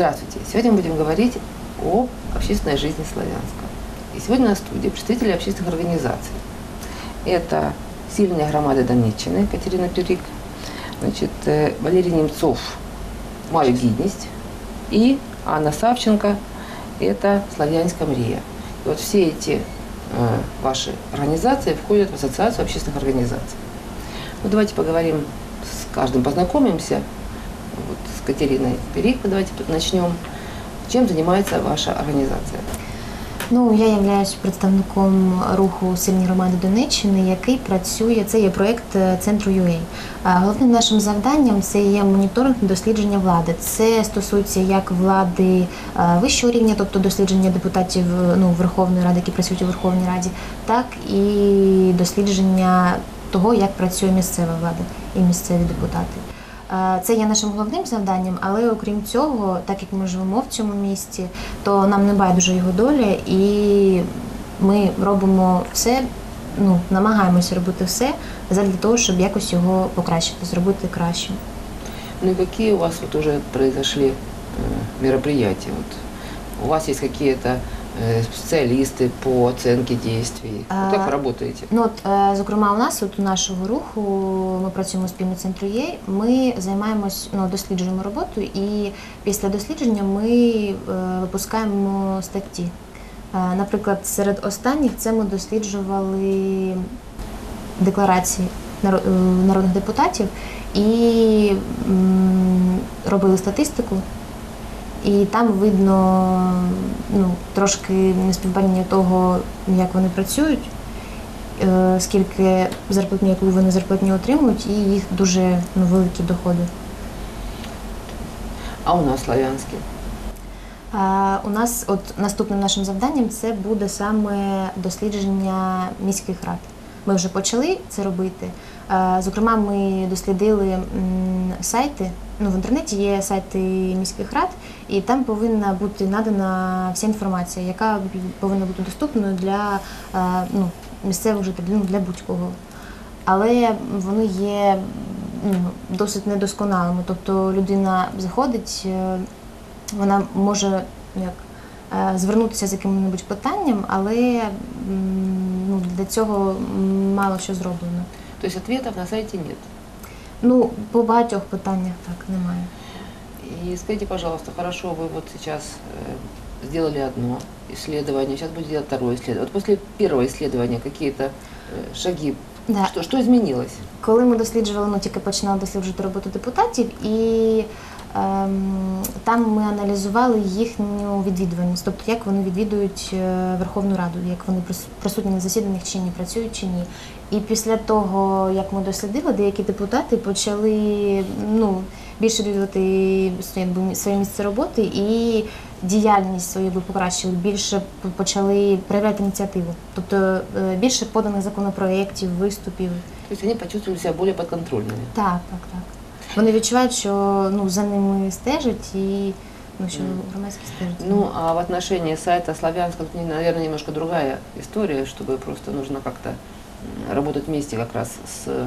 Здравствуйте. Сегодня мы будем говорить о общественной жизни Славянска. И сегодня на студии представители общественных организаций. Это сильная громада Донеччины Катерина Перик, значит, э, Валерий Немцов «Мою гидность» и Анна Савченко это «Славянская мрия». И вот все эти э, ваши организации входят в Ассоциацию общественных организаций. Ну, давайте поговорим с каждым, познакомимся. С Катериной Перик, давайте начнем. Чим займається ваша організація? Ну, я являюсь представником руху Сильні громади Донеччини, який працює. Це є проєкт е, центру UA. Головним нашим завданням це є моніторинг дослідження влади. Це стосується як влади е, вищого рівня, тобто дослідження депутатів ну, Верховної Ради, які працюють у Верховній Раді, так і дослідження того, як працює місцева влада і місцеві депутати. Е, Це є нашим головним завданням, але окрім цього, так як ми живемо в цьому місті, то нам не байдуже його доля, і ми робимо все, ну намагаємося робити все для того, щоб якось його покращити, зробити кращим. Ну какие у вас вот уже произошли э, мероприятия? Вот у вас есть какие-то э, специалисты по оценке действий? Вот А, как вы работаете? Ну от, е, зокрема, у нас от у нашого руху ми працюємо спільно з центру ЄЙ, Ми займаємось, ну досліджуємо роботу, і після дослідження ми е, випускаємо статті. Е, Наприклад, серед останніх це ми досліджували декларації наро- е, народних депутатів і м, робили статистику. І там видно ну, трошки неспівпадіння того, як вони працюють, е, скільки зарплатні, яку вони зарплатню отримують, і їх дуже ну, великі доходи. А у нас славянские? А у нас от наступним нашим завданням це буде саме дослідження міських рад. Ми вже почали це робити. Зокрема, ми дослідили сайти. Ну, в інтернеті є сайти міських рад, і там повинна бути надана вся інформація, яка повинна бути доступною для а, ну, місцевих жителів, ну, для будь-кого. Але вони є ну, досить недосконалими. Тобто людина заходить, е, вона може як, е, звернутися з яким-небудь питанням, але ну, для цього мало що зроблено. То есть ответов на сайте нет. Ну, по багатьох питаннях так немає. И скажите, пожалуйста, хорошо, вы вот сейчас э, сделали одно исследование, сейчас будете делать второе исследование. Вот после первого исследования какие-то э, шаги, Да. что, что изменилось? Коли ми досліджували, ну тільки починали досліджувати роботу депутатів, і ем, там ми аналізували їхню відвідуваність, тобто як вони відвідують е, Верховну Раду, як вони прис- присутні на засіданнях чи ні, працюють чи ні. І після того, як ми дослідили, деякі депутати почали ну, більше відвідувати якби, своє місце роботи і діяльність свою якби, покращили, більше почали проявляти ініціативу. Тобто е, більше поданих законопроєктів, виступів. То есть они почувствовали себя более подконтрольными. Так, так, так. Вони відчувають, що ну, за ними стежать і ну, Мгм. громадські стежать. Ну, а в отношении сайта Славянска, тут, наверное, немножко другая история, чтобы просто нужно как-то работать вместе как раз с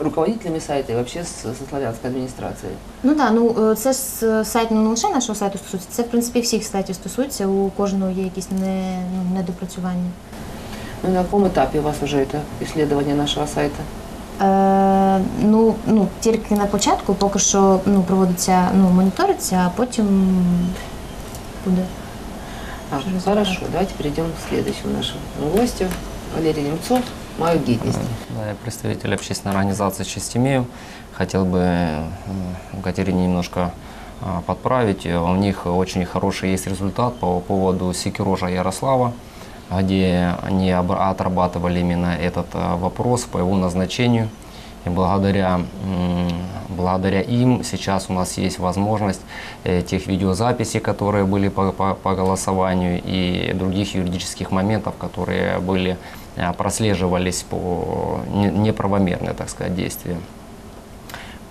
руководителями сайта и вообще с, со славянской администрацией. Ну так, ну е, це з сайт ну, не лише нашого сайту стосується, це в принципі всіх сайтів стосується, у кожного є якісь не, ну, недопрацювання. Ну, на каком этапе у вас уже это исследование нашего сайта? Е, ну, ну, тільки на початку поки що ну, проводиться, ну, моніториться, а потім буде. А, Что результат? хорошо, давайте перейдем к следующему нашему гостю. Валерий Немцов, «Мою гидность». Да, я представитель общественной организации «Честь Хотел бы Катерине немножко а, подправить. У них очень хороший есть результат по поводу Секирожа Ярослава, где они отрабатывали именно этот а, вопрос по его назначению. И благодаря, благодаря им сейчас у нас есть возможность э, тех видеозаписей, которые были по, по- по голосованию, и других юридических моментов, которые были прослеживались по не- неправомерные, так сказать, действия.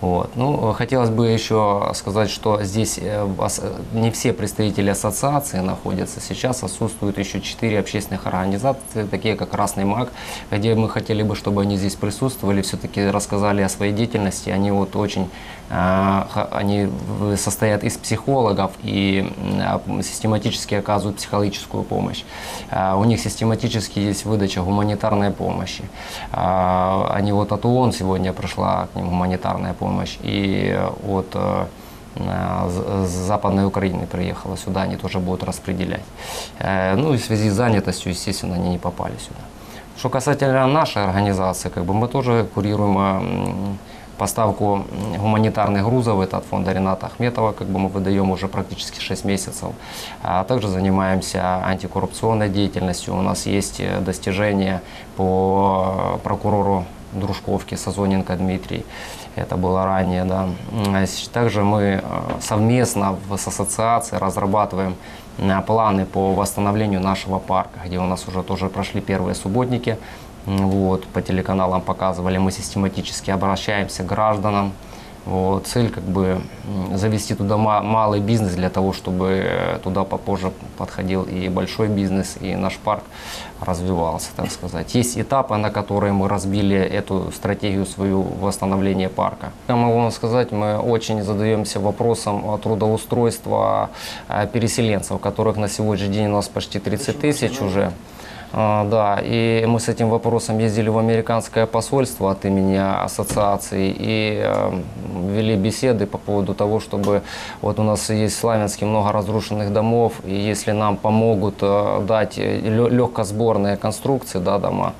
Вот. Ну, хотелось бы еще сказать, что здесь э, не все представители ассоциации находятся. Сейчас отсутствуют еще четыре общественных организации, такие как Красный Маг, где мы хотели бы, чтобы они здесь присутствовали, все-таки рассказали о своей деятельности. Они вот очень а, ха- они состоят из психологов и м, систематически оказывают психологическую помощь. А, У них систематически есть выдача гуманитарной помощи. А, Они вот от ООН сегодня пришла к ним гуманитарная помощь. И от э, а, с- с Западной Украины приехала сюда, они тоже будут распределять. Э, Ну и в связи с занятостью, естественно, они не попали сюда. Что касательно нашей организации, как бы мы тоже курируем поставку гуманитарных грузов, это от фонда Рената Ахметова, как бы мы выдаем уже практически 6 месяцев. А также занимаемся антикоррупционной деятельностью. У нас есть э, достижения по прокурору Дружковки, Сазоненко Дмитрий. Это было ранее, да. А Также мы э, совместно с ассоциацией разрабатываем э, планы по восстановлению нашего парка, где у нас уже тоже прошли первые субботники. Вот, по телеканалам показывали, мы систематически обращаемся к гражданам. Цель как бы завести туда ма- малый бизнес для того, чтобы э, туда попозже подходил и большой бизнес, и наш парк развивался, так сказать. Есть этапы, на которые мы разбили эту стратегию свою восстановления парка. Я могу вам сказать, мы очень задаемся вопросом трудоустройства э, переселенцев, которых на сегодняшний день у нас почти 30 тысяч уже. А, Да, и мы с этим вопросом ездили в американское посольство от имени ассоциации и э, вели беседы по поводу того, чтобы вот у нас есть в Славянске много разрушенных домов, и если нам помогут э, дать легкосборные конструкции, да, дома,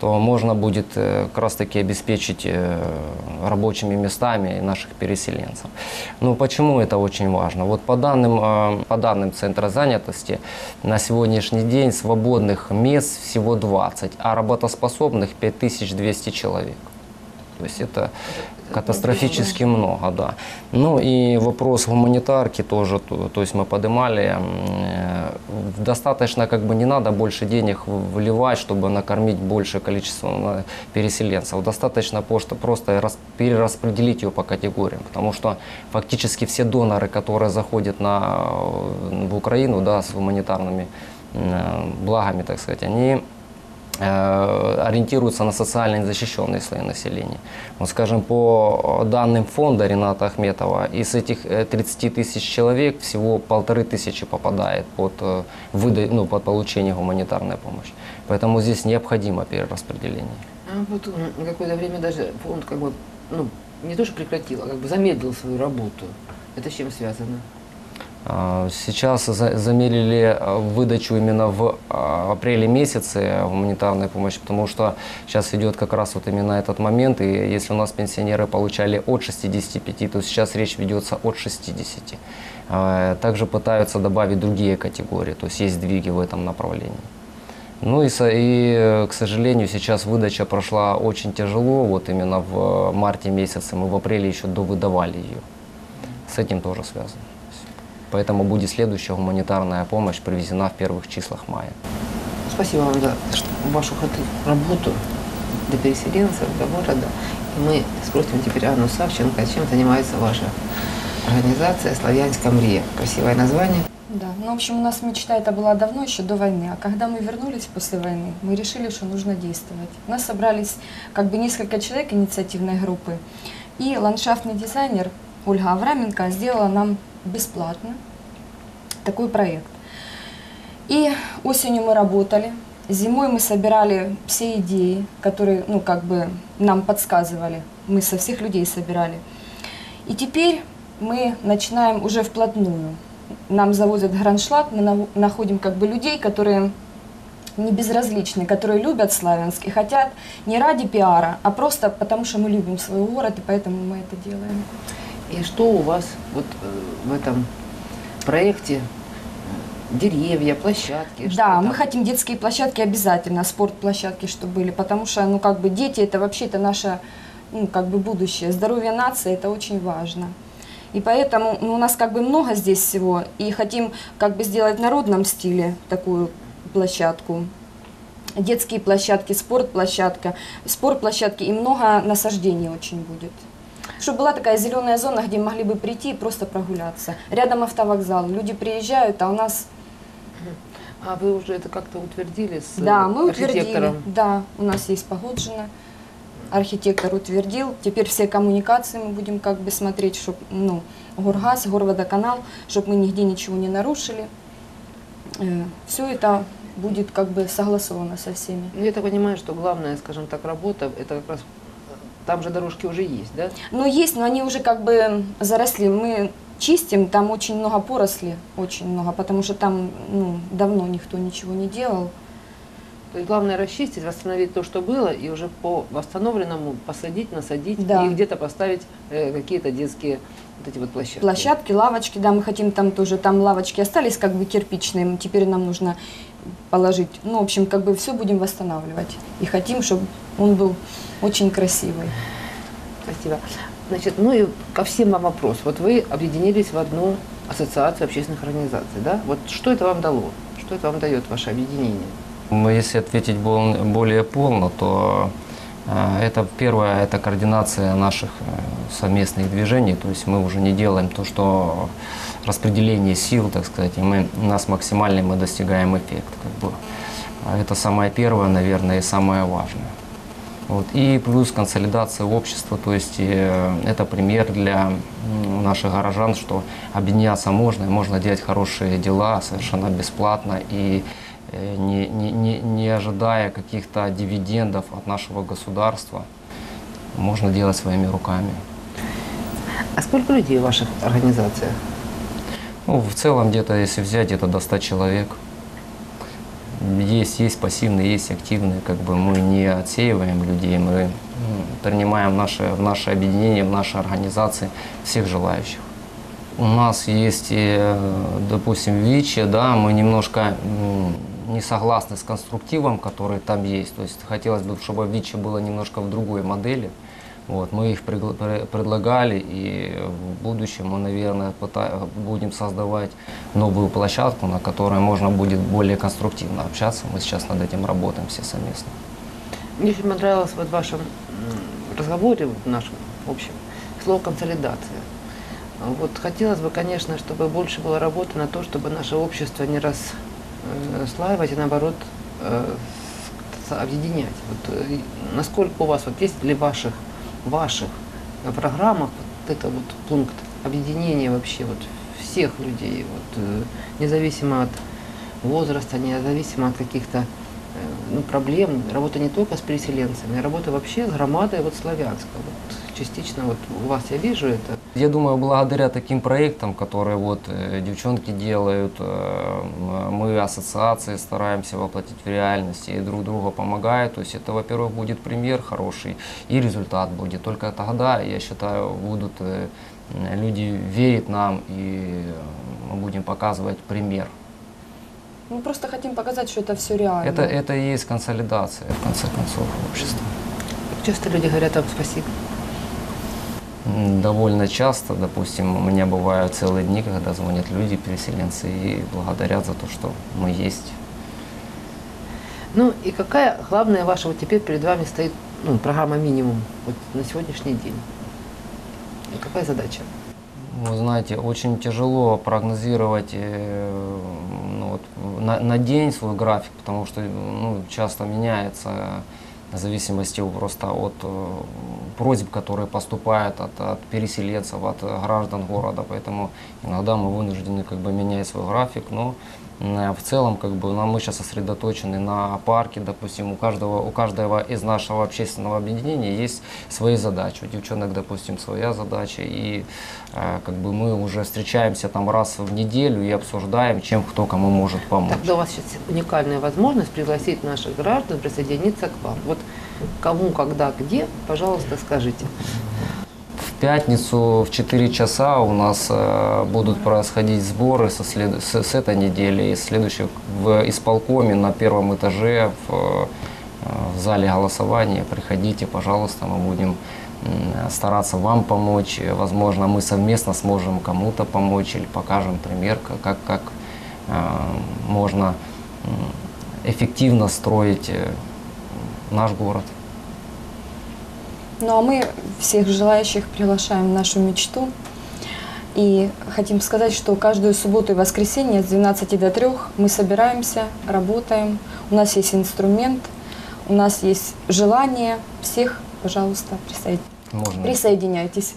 то можно будет э, как раз таки обеспечить э, рабочими местами наших переселенцев. Ну почему это очень важно? Вот по данным, э, по данным Центра занятости, на сегодняшний день свободных мест всего 20, а работоспособных 5200 человек. То есть это катастрофически много, да. Ну и вопрос гуманитарки тоже, то, то есть мы поднимали. э, Достаточно как бы не надо больше денег вливать, чтобы накормить большее количество э, переселенцев. Достаточно просто, просто рас- перераспределить ее по категориям, потому что фактически все доноры, которые заходят на, э, в Украину да, с гуманитарными благами, так сказать, они э, ориентируются на социально незащищенные слои населения. Вот, скажем, по данным фонда Рената Ахметова, из этих э, 30 тысяч человек всего полторы тысячи попадает под, э, выда- ну, под получение гуманитарной помощи. Поэтому здесь необходимо перераспределение. А вот какое-то время даже фонд как бы, ну, не то что прекратил, а как бы замедлил свою работу. Это с чем связано? А, Сейчас за- замерили а, выдачу именно в а, апреле месяце гуманитарной помощи, потому что сейчас идет как раз вот именно этот момент, и если у нас пенсионеры получали от 65, то сейчас речь ведется от 60. А, Также пытаются добавить другие категории, то есть есть сдвиги в этом направлении. Ну и, и, э, к сожалению, сейчас выдача прошла очень тяжело, вот именно в марте месяце, мы в апреле еще довыдавали ее. С этим тоже связано. Поэтому будет следующая гуманитарная помощь привезена в первых числах мая. Спасибо вам за вашу работу для переселенцев, для города. И мы спросим теперь Анну Савченко, чем занимается ваша организация «Славянская мрия». Красивое название. Да, ну, в общем, у нас мечта это была давно, еще до войны. А когда мы вернулись после войны, мы решили, что нужно действовать. У нас собрались как бы несколько человек инициативной группы. И ландшафтный дизайнер Ольга Авраменко сделала нам бесплатно такой проект. И осенью мы работали, зимой мы собирали все идеи, которые, ну, как бы нам подсказывали. Мы со всех людей собирали. И теперь мы начинаем уже вплотную. Нам завозят граншлаг, мы на- находим как бы людей, которые не безразличны, которые любят Славянск и хотят не ради пиара, а просто потому, что мы любим свой город, и поэтому мы это делаем. И что у вас вот э, в этом проекте? Деревья, площадки? что Да, мы там? хотим детские площадки обязательно, спортплощадки, чтобы были, потому что, ну, как бы дети это вообще это наше, ну, как бы будущее. Здоровье нации это очень важно. И поэтому ну, у нас как бы много здесь всего, и хотим как бы сделать в народном стиле такую площадку. Детские площадки, спортплощадка, спортплощадки и много насаждений очень будет. Чтобы была такая зеленая зона, где могли бы прийти и просто прогуляться. Рядом автовокзал, люди приезжают, а у нас, А вы уже это как-то утвердили с э, да, мы утвердили, да, у нас есть Погоджина, архитектор утвердил, теперь все коммуникации мы будем как бы смотреть, чтобы, ну, Горгаз, Горводоканал, чтобы мы нигде ничего не нарушили. Все это будет как бы согласовано со всеми. Ну, Я так понимаю, что главная, скажем так, работа, это как раз э, там же дорожки уже есть, да? Ну, есть, но они уже как бы заросли. Мы чистим, там очень много поросли, очень много, потому что там ну, давно никто ничего не делал. То есть главное расчистить, восстановить то, что было, и уже по восстановленному посадить, насадить Да. и где-то поставить э, какие-то детские вот эти вот площадки. Площадки, лавочки, да, мы хотим там тоже, там лавочки остались как бы кирпичные, теперь нам нужно положить. Ну, в общем, как бы все будем восстанавливать. И хотим, чтобы он был очень красивый. Спасибо. Значит, ну и ко всем вам вопрос. Вот вы объединились в одну ассоциацию общественных организаций, да? Вот что это вам дало? Что это вам дает ваше объединение? Мы, Если ответить бол- более полно, то это первое, это координация наших э, совместных движений, то есть мы уже не делаем то, что распределение сил, так сказать, и мы, у нас максимальный мы достигаем эффект. Как бы. А Это самое первое, наверное, и самое важное. Вот. И плюс консолидация общества, то есть э, это пример для наших горожан, что объединяться можно, можно делать хорошие дела совершенно бесплатно и не, не, не, не ожидая каких-то дивидендов от нашего государства. Можно делать своими руками. А сколько людей в ваших организациях? Ну, в целом где-то, если взять, где-то до 100 человек. Есть, есть пассивные, есть активные. Как бы мы не отсеиваем людей, мы принимаем в наше, в наше объединение, в наши организации всех желающих. У нас есть, э, допустим, ВИЧи, да, мы немножко не согласны с конструктивом, который там есть. То есть хотелось бы, чтобы ВИЧи было немножко в другой модели. Вот, мы их предлагали, и в будущем мы, наверное, будем создавать новую площадку, на которой можно будет более конструктивно общаться. Мы сейчас над этим работаем все совместно. Мне очень понравилось вот в вашем разговоре, в нашем общем, слово консолидация. Вот хотелось бы, конечно, чтобы больше было работы на то, чтобы наше общество не расслаивать, а наоборот э, объединять. Вот, э, и насколько у вас, вот есть в ваших, ваших э, программах вот это вот пункт объединения вообще вот всех людей, вот, э, независимо от возраста, независимо от каких-то э, ну, проблем, работа не только с переселенцами, а работа вообще с громадой вот славянска. Вот частично вот у вас я вижу это. Я думаю, благодаря таким проектам, которые вот э, девчонки делают, э, мы ассоциации стараемся воплотить в реальность и друг другу помогают. То есть это, во-первых, будет пример хороший и результат будет. Только тогда, я считаю, будут э, люди верить нам и мы будем показывать пример. Мы просто хотим показать, что это все реально. Это, это и есть консолидация, в конце концов, общества. Часто люди говорят вам спасибо. Довольно часто, допустим, у меня бывают целые дни, когда звонят люди, переселенцы, и благодарят за то, что мы есть. Ну и какая главная ваша, вот теперь перед вами стоит ну, программа минимум вот на сегодняшний день? И какая задача? Вы знаете, очень тяжело прогнозировать э, ну, вот, на, на день свой график, потому что ну, часто меняется в зависимости просто от э, просьб, которые поступают от, от переселенцев, от э, граждан города. Поэтому иногда мы вынуждены как бы менять свой график, но в целом как бы ну, мы сейчас сосредоточены на парке, допустим, у каждого, у каждого из нашего общественного объединения есть свои задачи. У девчонок, допустим, своя задача, и э, как бы мы уже встречаемся там раз в неделю и обсуждаем, чем кто кому может помочь. Тогда у вас сейчас уникальная возможность пригласить наших граждан присоединиться к вам. Вот кому, когда, где, пожалуйста, скажите. Пятницу в 4 часа у нас э, будут происходить сборы со след- с, с этой недели и следующих в исполкоме на первом этаже в, э, в зале голосования. Приходите, пожалуйста, мы будем стараться вам помочь. Возможно, мы совместно сможем кому-то помочь или покажем пример, как, как, э, можно эффективно строить наш город. Ну а мы всех желающих приглашаем в нашу мечту. И хотим сказать, что каждую субботу и воскресенье с 12 до 3 мы собираемся, работаем. У нас есть инструмент, у нас есть желание. Всех, пожалуйста, присоед- Можно. присоединяйтесь.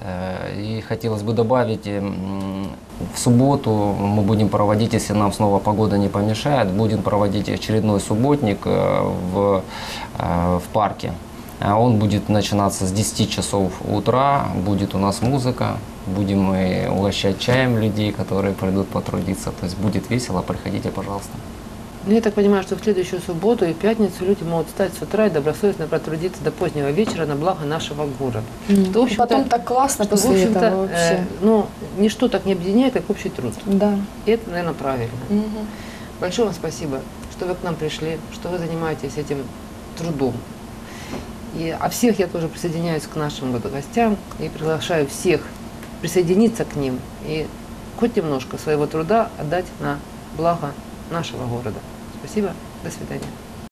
Э, И хотелось бы добавить, м, в субботу мы будем проводить, если нам снова погода не помешает, будем проводить очередной субботник э, в, э, в парке. А Он будет начинаться с 10 часов утра, будет у нас музыка, будем мы угощать чаем людей, которые придут потрудиться. То есть будет весело, приходите, пожалуйста. Ну, я так понимаю, что в следующую субботу и пятницу люди могут встать с утра и добросовестно протрудиться до позднего вечера на благо нашего города. Что, в общем-то, Потом так классно что, в после общем-то, этого вообще. э, ну, ничто так не объединяет, как общий труд. Да. И это, наверное, правильно. Мгм. Большое вам спасибо, что вы к нам пришли, что вы занимаетесь этим трудом. И, а всех я тоже присоединяюсь к нашим вот гостям и приглашаю всех присоединиться к ним и хоть немножко своего труда отдать на благо нашего города. Спасибо, до свидания.